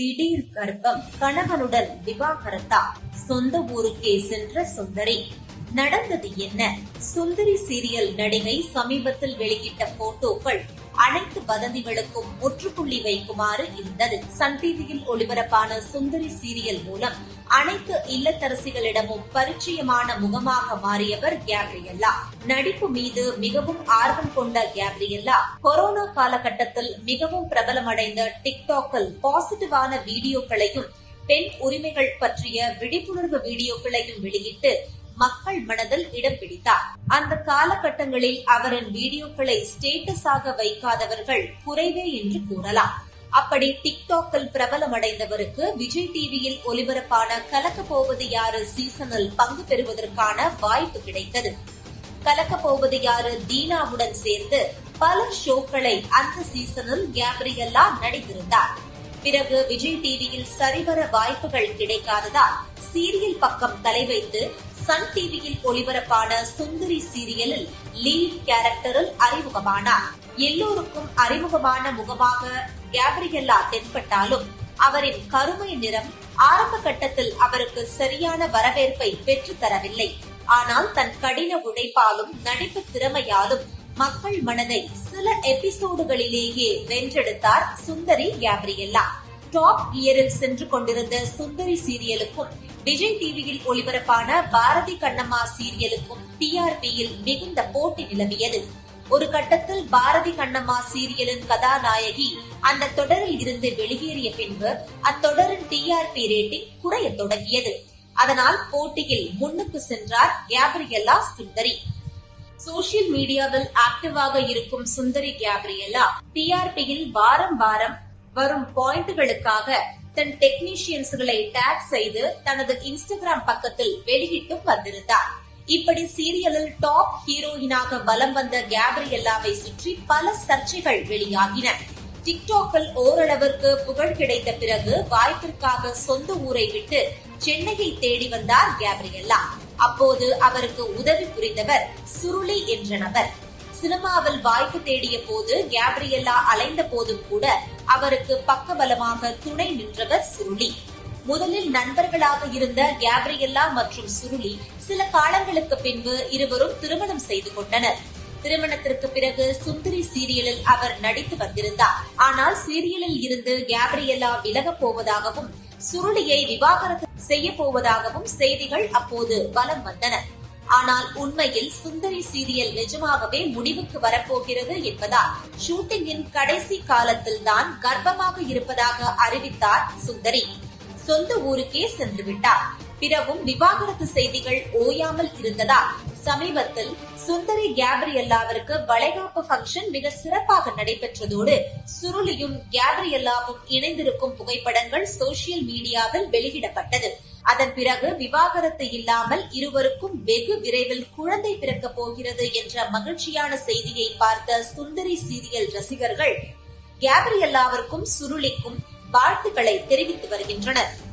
திடீர் கர்ப்பம் கணவனுடன் விவாகரத்தா சொந்த ஊருக்கே சென்ற சுந்தரி. நடந்தது என்ன? சுந்தரி சீரியல் நடிகை சமீபத்தில் வெளியிட்ட போட்டோக்கள் அனைத்து வதந்திகளுக்கும் முற்றுப்புள்ளி வைக்குமாறு இருந்தது. சன் டிவியில் ஒளிபரப்பான சுந்தரி சீரியல் மூலம் அனைத்து இல்லத்தரசிகளிடமும் பரிச்சயமான முகமாக மாறியவர் கேப்ரியல்லா. நடிப்பு மீது மிகவும் ஆர்வம் கொண்ட கேப்ரியல்லா கொரோனா காலகட்டத்தில் மிகவும் பிரபலமடைந்த டிக்டாக்கில் பாசிட்டிவான வீடியோக்களையும் பெண் உரிமைகள் பற்றிய விழிப்புணர்வு வீடியோக்களையும் வெளியிட்டு மக்கள் மனதில் இடம் பிடித்தார். அந்த காலகட்டங்களில் அவரின் வீடியோக்களை ஸ்டேட்டஸாக வைக்காதவர்கள் குறைவே என்று கூறலாம். அப்படி டிக்டாக்கில் பிரபலமடைந்தவருக்கு விஜய் டிவியில் ஒலிபரப்பான கலக்க போவது யாரு சீசனில் பங்கு பெறுவதற்கான வாய்ப்பு கிடைத்தது. கலக்க போவது யாரு தீனாவுடன் சேர்ந்து பல ஷோக்களை அந்த சீசனில் கேப்ரியல்லா நடித்திருந்தார். பிறகு விஜய் டிவியில் சரிவர வாய்ப்புகள் கிடைக்காததால் சீரியல் பக்கம் தலை வைத்து சன் டிவியில் ஒளிபரப்பான சுந்தரி சீரியலில் லீட் கேரக்டரில் அறிமுகமானார். எல்லோருக்கும் அறிமுகமான முகமாக கேப்ரியல்லா தென்பட்டாலும் அவரின் கருமை நிறம் ஆரம்ப கட்டத்தில் அவருக்கு சரியான வரவேற்பை பெற்றுத்தரவில்லை. ஆனால் தன் கடின உழைப்பாலும் நடிப்பு திறமையாலும் மக்கள் மனதை சில எபிசோடுகளிலேயே வென்றெடுத்தார் சுந்தரி கேப்ரியல்லா. டாப் கியரில் சென்று கொண்டிருந்த சுந்தரி சீரியலுக்கும் விஜய் டிவியில் ஒளிபரப்பான பாரதி கண்ணம்மா சீரியலுக்கும் டிஆர்பியில் மிகுந்த போட்டி நிலவியது. ஒரு கட்டத்தில் பாரதி கண்ணம்மா சீரியலின் கதாநாயகி அந்த தொடரில் இருந்து வெளியேறிய பின்பு அத்தொடரின் டிஆர்பி ரேட்டிங் குறைய தொடங்கியது. அதனால் போட்டியில் முன்னுக்கு சென்றார் கேப்ரியல்லா சுந்தரி. சோசியல் மீடியாவில் ஆக்டிவாக இருக்கும் சுந்தரி கேப்ரியலா டிஆர்பியில் வாரம் வாரம் வரும் பாயிண்ட்களுக்காக தன் டெக்னீஷியன்ஸ்களை டேக் செய்து தனது இன்ஸ்டாகிராம் பக்கத்தில் வெளியிட்டும் வந்திருந்தார். இப்படி சீரியலில் டாப் ஹீரோயினாக வலம் வந்த கேப்ரியல்லாவை சுற்றி பல சர்ச்சைகள் வெளியாகின. டிக்டாக்கில் ஓரளவிற்கு புகழ் கிடைத்த பிறகு வாய்ப்பிற்காக சொந்த ஊரை விட்டு சென்னையை தேடி வந்தார் கேப்ரியல்லா அப்போது அவருக்கு உதவி புரிந்தவர் சுருளி என்ற நபர். சினிமாவில் வாய்ப்பு தேடிய போது கேப்ரியல்லா அலைந்த போதும் கூட அவருக்கு பக்கபலமாக துணை நின்றவர் சுருளி. முதலில் நண்பர்களாக இருந்த கேப்ரியல்லா மற்றும் சுருளி சில காலங்களுக்கு பின்பு இருவரும் திருமணம் செய்து கொண்டனர். திருமணத்திற்கு பிறகு சுந்தரி சீரியலில் அவர் நடித்து வந்திருந்தார். ஆனால் சீரியலில் இருந்து கேப்ரியல்லா விலகப் போவதாகவும் சுருளியை விவாகரத்து செய்ய போவதாகவும் செய்திகள் அப்போது வலம் வந்தன. ஆனால் உண்மையில் சுந்தரி சீரியல் நிஜமாகவே முடிவுக்கு வரப்போகிறது என்பதால் ஷூட்டிங்கின் கடைசி காலத்தில் தான் கர்ப்பமாக இருப்பதாக அறிவித்தார் சுந்தரி. சொந்த ஊருக்கே சென்று விட்டார். பிறவும் விவாகரத்து செய்திகள் ஓயாமல் இருந்ததால் சமீபத்தில் சுந்தரி கேப்ரியல்லாவிற்கு வளைகாப்பு ஃபங்க்ஷன் மிக சிறப்பாக நடைபெற்றதோடு சுருளியும் கேப்ரியல்லாவும் இணைந்திருக்கும் புகைப்படங்கள் சோசியல் மீடியாவில் வெளியிடப்பட்டது. அதன் பிறகு விவாகரத்து இல்லாமல் இருவருக்கும் வெகு விரைவில் குழந்தை பிறக்க போகிறது என்ற மகிழ்ச்சியான செய்தியை பார்த்த சுந்தரி சீரியல் ரசிகர்கள் கேப்ரியல்லாவிற்கும் சுருளிக்கும் வாழ்த்துக்களை தெரிவித்து வருகின்றனர்.